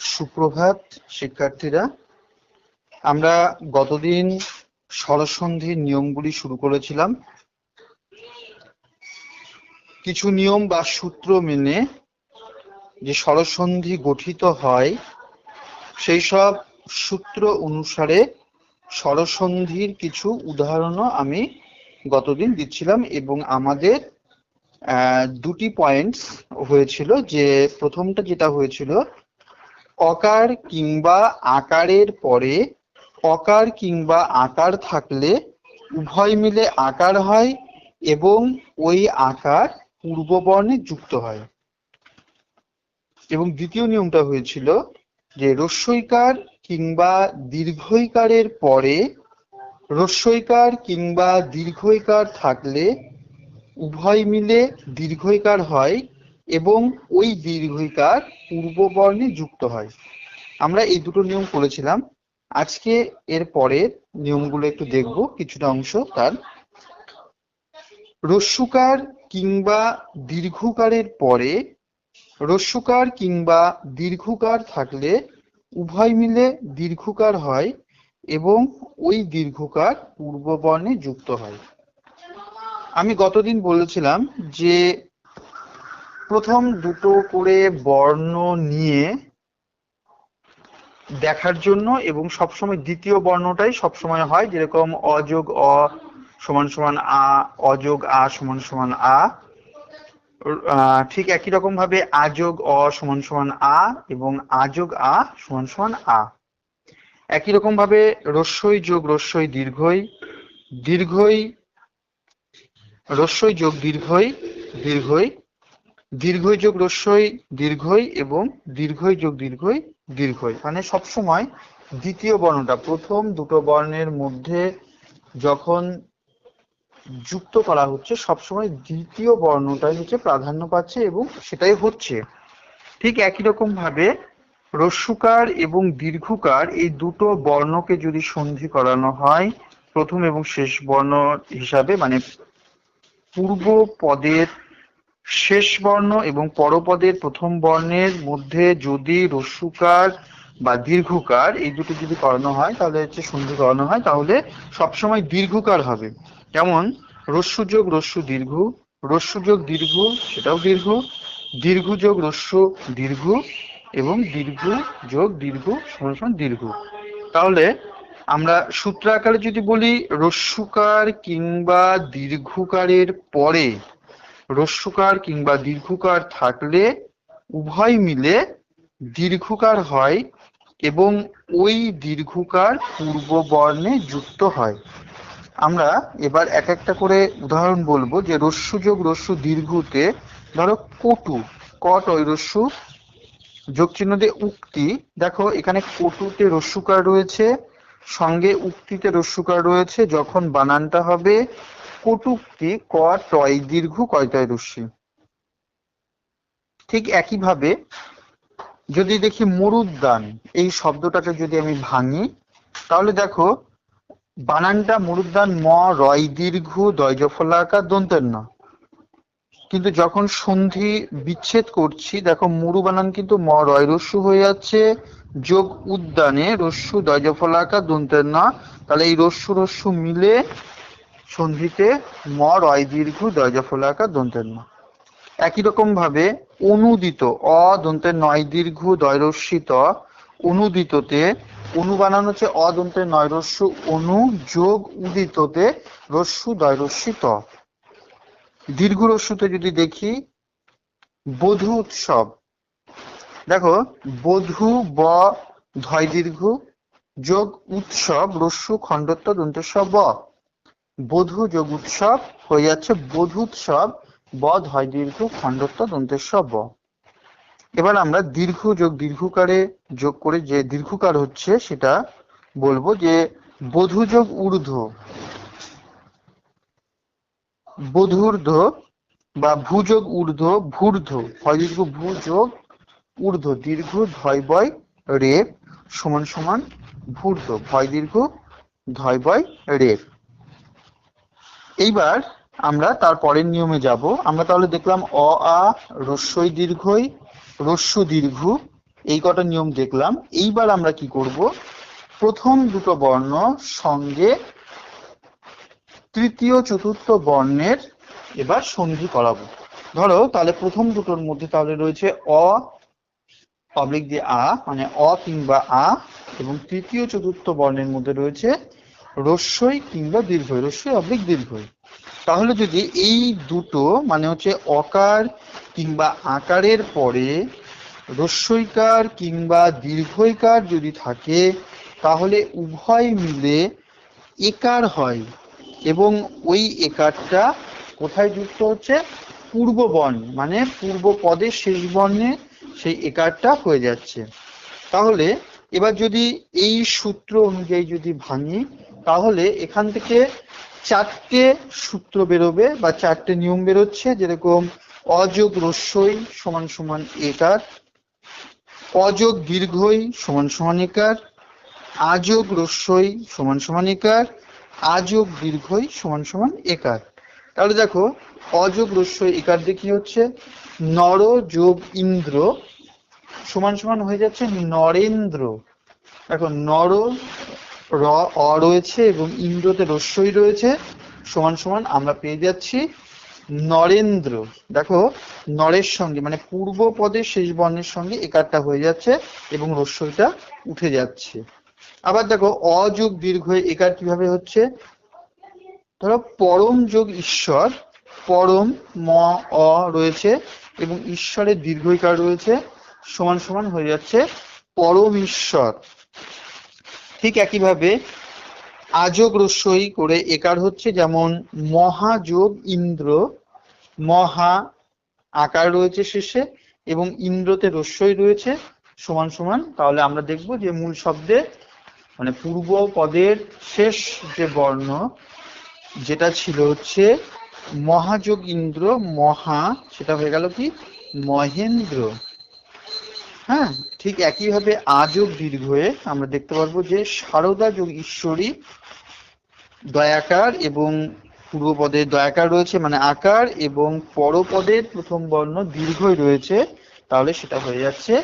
সুপ্রভাত, শিক্ষার্থীরা। আমরা গতদিন স্বরসন্ধির নিয়মগুলি শুরু করেছিলাম। কিছু নিয়ম বা সূত্র মেনে যে স্বরসন্ধি গঠিত হয়, সেই সব সূত্র অনুসারে স্বরসন্ধির কিছু উদাহরণও আমি গতদিন দিচ্ছিলাম এবং আমাদের দুটি পয়েন্টস হয়েছিল যে প্রথমটা যেটা হয়েছিল অকার কিংবা আকারের পরে অকার কিংবা আকার থাকলে উভয় মিলে আকার হয় এবং ওই আকার পূর্ববর্ণে যুক্ত হয়। এবং দ্বিতীয় নিয়মটা হয়েছিল যে রস্যইকার কিংবা দীর্ঘইকারের পরে রস্যইকার কিংবা দীর্ঘইকার থাকলে উভয় মিলে দীর্ঘইকার হয় এবং ওই দীর্ঘইকার পূর্ববর্ণে যুক্ত হয়। আমরা এই দুটো নিয়ম করেছিলাম। আজকে এর পরের নিয়মগুলো একটু দেখব, কিছুটা অংশ তার। রস্যুকার কিংবা দীর্ঘকারের পরে, রস্যুকার কিংবা দীর্ঘকার থাকলে উভয় মিলে দীর্ঘকার হয় এবং ওই দীর্ঘকার পূর্ববর্ণে যুক্ত হয়। আমি গতদিন বলেছিলাম যে প্রথম দুটো করে বর্ণ নিয়ে দেখার জন্য এবং সবসময় দ্বিতীয় বর্ণটাই সবসময় হয়, যেরকম অযোগ অ সমান সমান আ অযোগ আ সমান সমান আ। ঠিক একই রকম ভাবে আযোগ অ সমান সমান আ এবং আযোগ আ সমান সমান আ। একই রকম ভাবে রস্যই যোগ রস্যই দীর্ঘই দীর্ঘই রস্যই যোগ দীর্ঘই দীর্ঘই দীর্ঘই যোগ রস্যই দীর্ঘই এবং দীর্ঘই যোগ দীর্ঘই দীর্ঘই। মানে সবসময় দ্বিতীয় বর্ণটা, প্রথম দুটো বর্ণের মধ্যে যখন যুক্ত করা হচ্ছে, সবসময় দ্বিতীয় বর্ণটাই হচ্ছে প্রাধান্য পাচ্ছে এবং সেটাই হচ্ছে। ঠিক একই রকম ভাবে রস্যুকার এবং দীর্ঘকার এই দুটো বর্ণকে যদি সন্ধি করানো হয়, প্রথম এবং শেষ বর্ণ হিসাবে মানে পূর্ব পদের শেষ বর্ণ এবং পরপদের প্রথম বর্ণের মধ্যে যদি রস্যুকার বা দীর্ঘকার এই দুটো যদি করানো হয়, তাহলে হচ্ছে সন্ধি করানো হয়, তাহলে সবসময় দীর্ঘকার হবে। যেমন, রস্যু যোগ রস্যু দীর্ঘ, রস্যু যোগ দীর্ঘ সেটাও দীর্ঘ দীর্ঘ যোগ রস্যু দীর্ঘ এবং দীর্ঘ যোগ দীর্ঘ সমান দীর্ঘ। তাহলে আমরা সূত্র আকারে যদি বলি রস্যুকার কিংবা দীর্ঘকারের পরে রস্যুকার কিংবা দীর্ঘকার থাকলে উভয় মিলে দীর্ঘকার হয় এবং ওই দীর্ঘকার পূর্ব বর্ণে যুক্ত হয়। আমরা এবার এক একটা করে উদাহরণ বলব যে রস্যু যোগ রস্যু দীর্ঘতে ধরো কটু, কট ওই রস্যু যোগ চিহ্ন দিয়ে উক্তি। দেখো এখানে কটুতে রস্যুকার রয়েছে, সঙ্গে উক্তিতে রস্যুকার রয়েছে, যখন বানানটা হবে কটুক্তি ক টয় দীর্ঘ কয়তয় রস্যি ঠিক একইভাবে যদি দেখি মরুদ্যান এই শব্দটাকে যদি আমি ভাঙি, তাহলে দেখো, বানানটা মরুদ্যান ম, রয়, দীর্ঘ দয়জফলাকার দন্তের না কিন্তু যখন সন্ধি বিচ্ছেদ করছি, দেখো মরু বানান কিন্তু ম, রয়, রস্যু হয়ে যাচ্ছে, যোগ উদ্যানে রস্যু দয়জফলাকার দন্তের না তাহলে এই রস্যু রস্যু মিলে সন্ধিতে ম রয় দীর্ঘ দয়জফলাকার দন্তের না। একই রকম ভাবে অনুদিত অ দন্তের নয় দীর্ঘ দয়রস্যিত অনুদিততে, অনু বানানো হচ্ছে অদন্তের নয় রস্যু, অনু যোগ উদিততে রস্যু দয়রস্যিত দীর্ঘ রস্যুতে যদি দেখি, বধূ উৎসব। দেখো, বধূ, ব, ধয় দীর্ঘ, যোগ উৎসব, রস্যু, খণ্ডত্ব দন্তেস্ব ব। বধূ যোগ উৎসব হয়ে যাচ্ছে বধূৎসব ব ধয় দীর্ঘ খণ্ডত্ব দন্তেস্ব ব এবার আমরা দীর্ঘ যোগ দীর্ঘকারে যোগ করে যে দীর্ঘকার হচ্ছে সেটা বলব যে বধূ যোগ ঊর্ধ্ব। বধূর্ধ্ব বা ভুযোগ ঊর্ধ্ব, ভূর্ধ্ব। হয় দীর্ঘ ভূ যোগ ঊর্ধ্ব, দীর্ঘ ধয় বয় রেপ সমান সমান ভূর্ধ্ব। ভয় দীর্ঘ ধয় বয় রেপ। এইবার আমরা তার পরের নিয়মে যাব। আমরা তাহলে দেখলাম অ, আ, রস্যই দীর্ঘই, রস্যু দীর্ঘ, এই কটা নিয়ম দেখলাম। এইবার আমরা কি করব? প্রথম দুটো বর্ণ সঙ্গে তৃতীয়, চতুর্থ বর্ণের এবার সন্ধি করাবো। ধরো, তাহলে প্রথম দুটোর মধ্যে তাহলে রয়েছে অ পাবলিক দিয়ে আ মানে অ কিংবা আ, এবং তৃতীয়, চতুর্থ বর্ণের মধ্যে রয়েছে রস্যই কিংবা দীর্ঘই রস্যই অবলিক দীর্ঘই। তাহলে যদি এই দুটো মানে হচ্ছে অকার কিংবা আকারের পরে রস্যইকার কিংবা দীর্ঘইকার যদি থাকে, তাহলে উভয় মিলে একার হয় এবং ওই একারটা কোথায় যুক্ত হচ্ছে? পূর্ব বর্ণ মানে পূর্ব পদের শেষ বর্ণে সেই একারটা হয়ে যাচ্ছে। তাহলে এবার যদি এই সূত্র অনুযায়ী যদি ভাঙি তাহলে এখান থেকে চারটে সূত্র বেরোবে বা চারটে নিয়ম বেরোচ্ছে, যেরকম অযোগ রস্যই সমান সমান একার, অযোগ দীর্ঘই সমান সমান একার, আযোগ রস্যই সমান সমান একার, আযোগ দীর্ঘই সমান সমান একার। তাহলে দেখো, অযোগ রস্যই একার দিয়ে কি হচ্ছে? নর যোগ ইন্দ্র সমান সমান হয়ে যাচ্ছে নরেন্দ্র। দেখো নর র, অ রয়েছে এবং ইন্দ্রতে রস্যই রয়েছে। সমান সমান আমরা পেয়ে যাচ্ছি নরেন্দ্র। দেখো, নরের সঙ্গে মানে পূর্ব পদের শেষ বর্ণের সঙ্গে একারটা হয়ে যাচ্ছে এবং রস্যইটা উঠে যাচ্ছে। আবার দেখো অযোগ দীর্ঘ একার কীভাবে হচ্ছে? ধরো, পরম যোগ ঈশ্বর, পরম ম, অ রয়েছে এবং ঈশ্বরের দীর্ঘইকার রয়েছে। সমান সমান হয়ে যাচ্ছে পরম ঈশ্বর। ঠিক একইভাবে আযোগ রস্যই করে একার হচ্ছে যেমন মহাযোগ ইন্দ্র, মহা আকার রয়েছে শেষে এবং ইন্দ্রতে রস্যই রয়েছে সমান সমান। তাহলে আমরা দেখব যে মূল শব্দে মানে পূর্ব পদের শেষ যে বর্ণ, যেটা ছিল হচ্ছে মহাযোগ ইন্দ্র, মহা, সেটা হয়ে গেল কি? মহেন্দ্র। হ্যাঁ ঠিক একইভাবে আযোগ দীর্ঘ হয়ে আমরা দেখতে পারব যে সারদা যোগ ঈশ্বরী দয়াকার এবং পূর্বপদের দয়াকার রয়েছে মানে আকার এবং পরপদের প্রথম বর্ণ দীর্ঘই রয়েছে, তাহলে সেটা হয়ে যাচ্ছে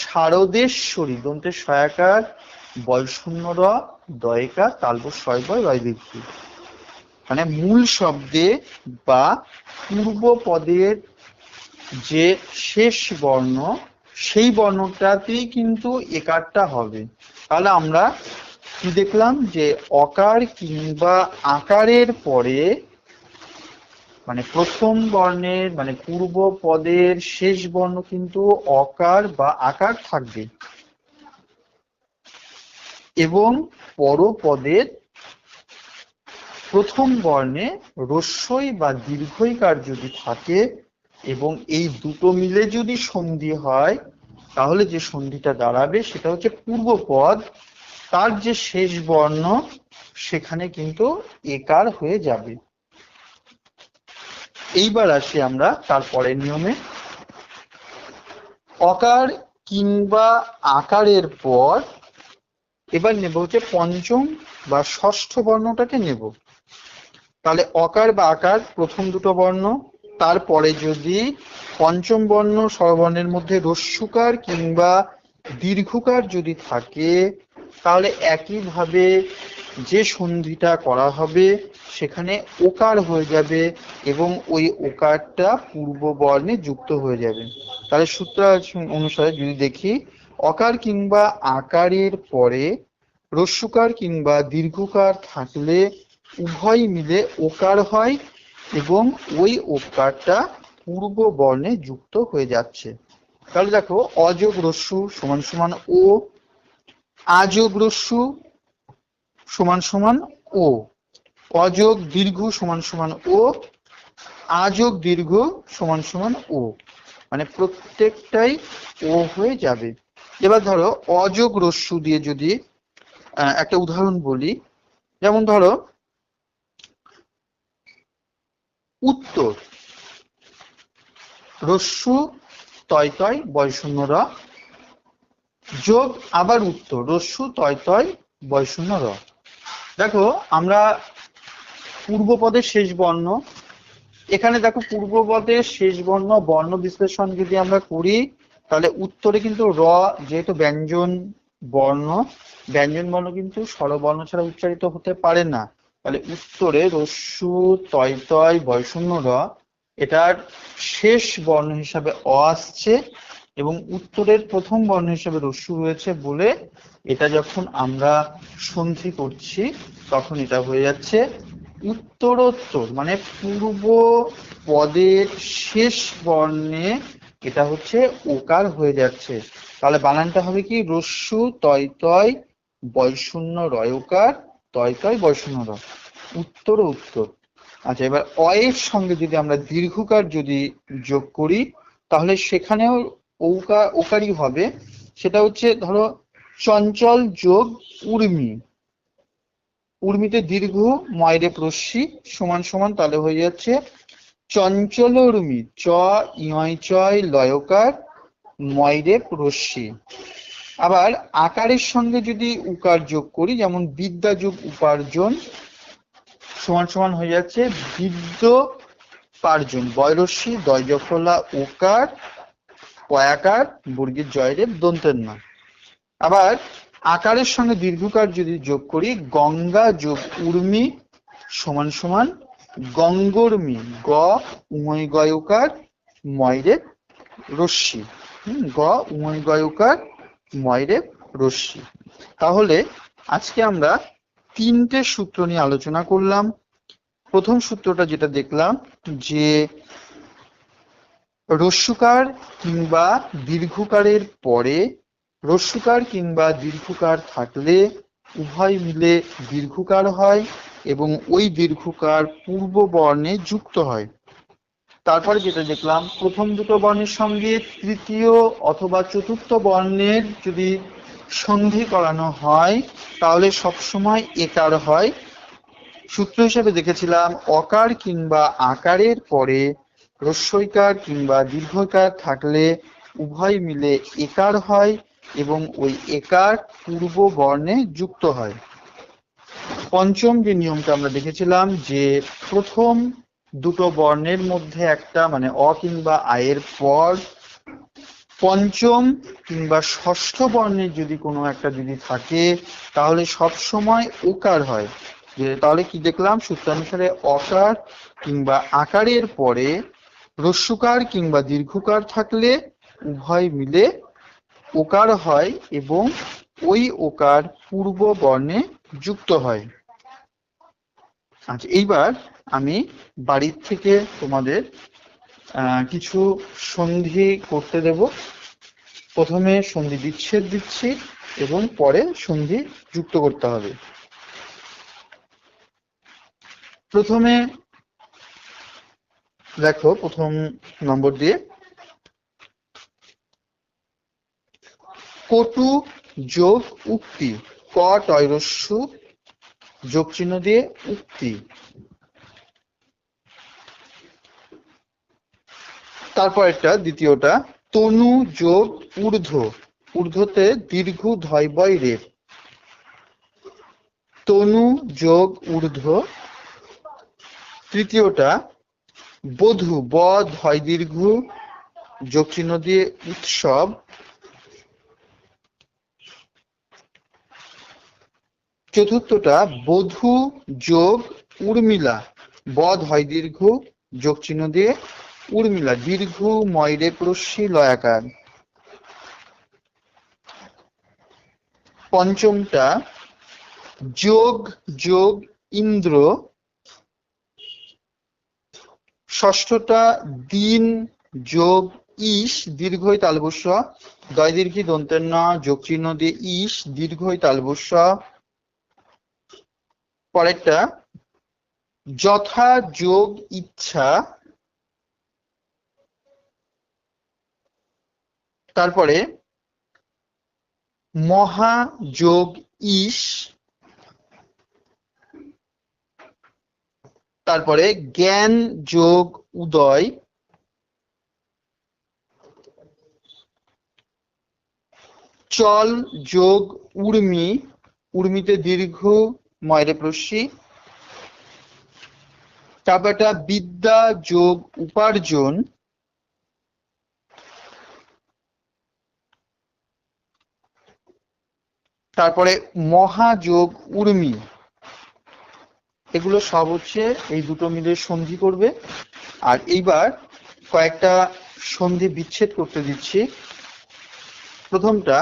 শারদেশ্বরী দন্তের সয়াকার বয়শূন্য র দয়কার তালব ছয় বয় বয় দীর্ঘ মানে মূল শব্দে বা পূর্ব পদের যে শেষ বর্ণ সেই বর্ণটাতেই কিন্তু একারটা হবে। তাহলে আমরা কি দেখলাম যে অকার কিংবা আকারের পরে মানে প্রথম বর্ণের মানে পূর্ব পদের শেষ বর্ণ কিন্তু অকার বা আকার থাকবে। এবং পরপদের প্রথম বর্ণে রস্যই বা দীর্ঘইকার যদি থাকে এবং এই দুটো মিলে যদি সন্ধি হয়, তাহলে যে সন্ধিটা দাঁড়াবে সেটা হচ্ছে পূর্বপদ তার যে শেষ বর্ণ সেখানে কিন্তু একার হয়ে যাবে। এইবার আসি আমরা তারপরের নিয়মে। অকার কিংবা আকারের পর এবার নেব হচ্ছে পঞ্চম বা ষষ্ঠ বর্ণটাকে নেব। তাহলে অকার বা আকার প্রথম দুটো বর্ণ তারপরে যদি পঞ্চম বর্ণ স্বরবর্ণের মধ্যে রস্যুকার কিংবা দীর্ঘকার যদি থাকে, তাহলে একইভাবে যে সন্ধিটা করা হবে সেখানে ওকার হয়ে যাবে এবং ওই ওকারটা পূর্ব বর্ণে যুক্ত হয়ে যাবে। তাহলে সূত্র অনুসারে যদি দেখি, অকার কিংবা আকারের পরে রস্যুকার কিংবা দীর্ঘকার থাকলে উভয় মিলে ওকার হয় এবং ওই ওকারটা পূর্ব বর্ণে যুক্ত হয়ে যাচ্ছে। তাহলে দেখো, অযোগ রস্যু সমান সমান ও, আযোগ রস্যু সমান সমান ও, অযোগ দীর্ঘ সমান সমান ও, আযোগ দীর্ঘ সমান সমান ও মানে প্রত্যেকটাই ও হয়ে যাবে। এবার ধরো, অযোগ রস্যু দিয়ে যদি একটা উদাহরণ বলি, যেমন ধরো উত্তর। রস্যু তয় তয় বয়শূন্য র যোগ, আবার উত্তর। রস্যু তয় তয় বয়শূন্য র দেখো, আমরা পূর্বপদের শেষ বর্ণ। এখানে দেখো, পূর্বপদের শেষ বর্ণ বর্ণ বিশ্লেষণ যদি আমরা করি, তাহলে উত্তরে কিন্তু র, যেহেতু ব্যঞ্জন বর্ণ ব্যঞ্জন বর্ণ কিন্তু স্বরবর্ণ ছাড়া উচ্চারিত হতে পারে না। তাহলে উত্তরে রস্যু, তয় তয় র, এটার শেষ বর্ণ হিসাবে অ আসছে এবং উত্তরের প্রথম বর্ণ হিসাবে রস্যু রয়েছে বলে এটা যখন আমরা সন্ধি করছি, তখন এটা হয়ে যাচ্ছে উত্তরোত্তর মানে পূর্ব পদের শেষ বর্ণে এটা হচ্ছে ওকার হয়ে যাচ্ছে। তাহলে বানানটা হবে কি? রস্যু, তয় তয় বয়শূন্য রয়কার তয় তয় র উত্তর উত্তর। আচ্ছা এবার অয়ের সঙ্গে যদি আমরা দীর্ঘকার যদি যোগ করি, তাহলে সেখানেও ওকা ওকারই হবে। সেটা হচ্ছে ধরো চঞ্চল যোগ উর্মি। উর্মিতে দীর্ঘ, ময়রে প্রস্যি সমান সমান তাহলে হয়ে যাচ্ছে চঞ্চল উর্মি। চ, ইয়, চয়, লয়কার, ময়রে প্রস্যি আবার আকারের সঙ্গে যদি উকার যোগ করি, যেমন বিদ্যা যোগ উপার্জন সমান সমান হয়ে যাচ্ছে বিদ্য পার্জন বয়রস্যি দয়জফলা ওকার পয়াকার বর্গীর জয়রেব দন্তের না আবার আকারের সঙ্গে দীর্ঘকার যদি যোগ করি, গঙ্গা যোগ উর্মি সমান সমান গঙ্গর্মি, গ উময় গয়কার ময়রে রশ্মি গ উময় গয়কার ময়রে রশ্মি। তাহলে আজকে আমরা তিনটে সূত্র নিয়ে আলোচনা করলাম। প্রথম সূত্রটা যেটা দেখলাম যে রস্যুকার কিংবা দীর্ঘকারের পরে রস্যুকার কিংবা দীর্ঘকার থাকলে উভয় মিলে দীর্ঘকার হয় এবং ওই দীর্ঘকার পূর্ব বর্ণে যুক্ত হয়। তারপরে যেটা দেখলাম, প্রথম দুটো বর্ণের সঙ্গে তৃতীয় অথবা চতুর্থ বর্ণের যদি সন্ধি করানো হয়, তাহলে সবসময় একার হয়। সূত্র হিসেবে দেখেছিলাম, অকার কিংবা আকারের পরে রস্যইকার কিংবা দীর্ঘকার থাকলে উভয় মিলে একার হয় এবং ওই একার পূর্ব বর্ণে যুক্ত হয়। পঞ্চম যে নিয়মটা আমরা দেখেছিলাম, যে প্রথম দুটো বর্ণের মধ্যে একটা মানে অ কিংবা আয়ের পর, পঞ্চম কিংবা ষষ্ঠ বর্ণের যদি কোনো একটা যদি থাকে, তাহলে সব সময় ওকার হয়। যে তাহলে কি দেখলাম? সূত্রানুসারে অকার কিংবা আকারের পরে রস্যুকার কিংবা দীর্ঘকার থাকলে উভয় মিলে ওকার হয় এবং ওই ওকার পূর্ব বর্ণে যুক্ত হয়। আচ্ছা এইবার আমি বাড়ির থেকে তোমাদের কিছু সন্ধি করতে দেব। প্রথমে সন্ধি বিচ্ছেদ দিচ্ছি এবং পরে সন্ধি যুক্ত করতে হবে। প্রথমে, দেখো প্রথম নম্বর দিয়ে। কটু যোগ উক্তি ক টয়রস্যু যোগ চিহ্ন দিয়ে উক্তি। তারপর একটা দ্বিতীয়টা, তনু যোগ ঊর্ধ্ব। ঊর্ধ্বতে দীর্ঘ ধয় বয় রে তনু যোগ ঊর্ধ্ব। তৃতীয়টা, বধূ, ব, ধয় দীর্ঘ, যোগ চিহ্ন দিয়ে উৎসব। চতুর্থটা, বধূ যোগ উর্মিলা বধ হয় দীর্ঘ, যোগ চিহ্ন দিয়ে উর্মিলা, দীর্ঘ ময়রে প্রস্যি লয়াকার। পঞ্চমটা, যোগ যোগ, ইন্দ্র। ষষ্ঠটা, দিন, যোগ, ইস, দীর্ঘই তালবস্য দয় দীর্ঘি দন্তের যোগ চিহ্ন দিয়ে ইস, দীর্ঘই তালবস্য পরেরটা, যথা যোগ ইচ্ছা তারপরে মহা যোগ তারপরে জ্ঞান যোগ উদয়, চল যোগ উর্মি, উর্মিতে দীর্ঘ ময়রে প্রস্যি তারপরটা বিদ্যা যোগ উপার্জন তারপরে মহাযোগ উর্মি। এগুলো সব হচ্ছে এই দুটো মিলে সন্ধি করবে। আর এইবার কয়েকটা সন্ধি বিচ্ছেদ করতে দিচ্ছি। প্রথমটা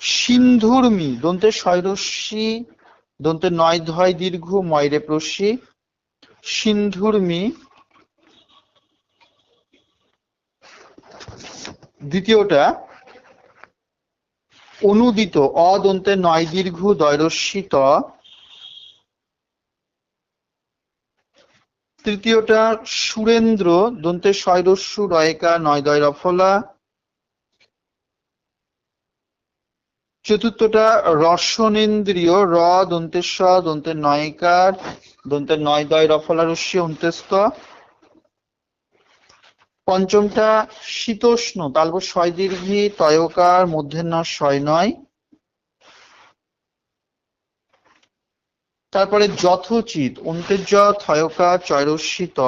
সিন্ধুর্মি, দন্তে শয়রস্যি দন্তে নয় ধয় দীর্ঘ, ময়রে প্রসি। সিন্ধুর্মি দ্বিতীয়টা অনুদিত, অদন্তে নয় দীর্ঘ দৈরস্যিত তৃতীয়টা, সুরেন্দ্র, দন্তে শয়রস্যু রয়কা, নয় দয় রফলা চতুর্থটা, রসনেন্দ্রিয়, র, দন্তে নয়কার দন্তে নয় দয় রফলা রস্যি অন্ত্যস্ত। পঞ্চমটা শীতোষ্ণ তালব ছয় দীর্ঘি তয়কার মধ্যে ন ছয় নয়। তারপরে যথোচিত অন্তেজ থয়কা চয়রস্যিত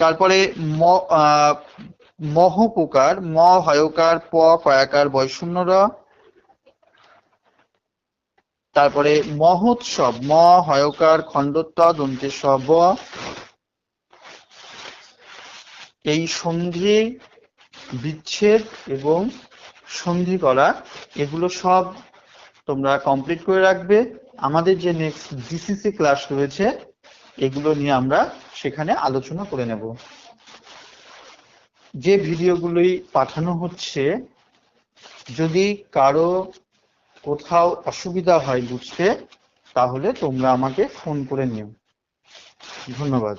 তারপরে ম আহ, মহপোকার ম হয়কার প কয়াকার র তারপরে মহোৎসব ম হয়কার খণ্ডত্ব দন্তে সব এই সন্ধি, বিচ্ছেদ এবং সন্ধি করা, এগুলো সব তোমরা কমপ্লিট করে রাখবে। আমাদের যে নেক্সট জিসিসি ক্লাস রয়েছে, এগুলো নিয়ে আমরা সেখানে আলোচনা করে নেব। যে ভিডিওগুলোই পাঠানো হচ্ছে, যদি কারও কোথাও অসুবিধা হয় বুঝতে, তাহলে তোমরা আমাকে ফোন করে নিও। ধন্যবাদ।